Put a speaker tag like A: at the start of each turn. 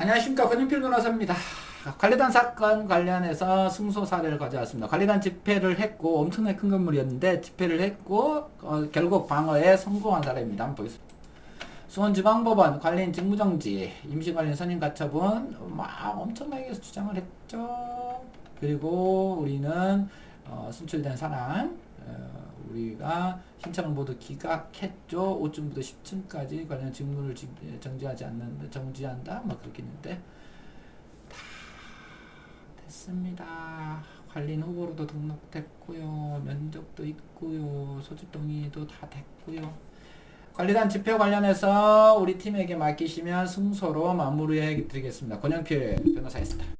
A: 안녕하십니까 권영필 변호사입니다. 관리단 사건 관련해서 승소 사례를 가져왔습니다. 관리단 집회를 했고 엄청나게 큰 건물이었는데 집회를 했고 어, 결국 방어에 성공한 사례입니다. 한번 보겠습니다. 수원지방법원 관리인 직무정지, 임시관리인 선임 가처분 막 엄청나게 주장을 했죠. 그리고 우리는 어, 순출된 사람 어, 우리가 모두 기각했죠. 5층부터 10층까지 관련 직무를 지- 정지하지 않는 정지한다. 뭐 그렇게 했는데 다 됐습니다. 관리인 후보로도 등록됐고요. 면접도 있고요. 소집 동의도 다 됐고요. 관리단 집회 관련해서 우리 팀에게 맡기시면 승소로 마무리해 드리겠습니다. 권영필 변호사였습니다.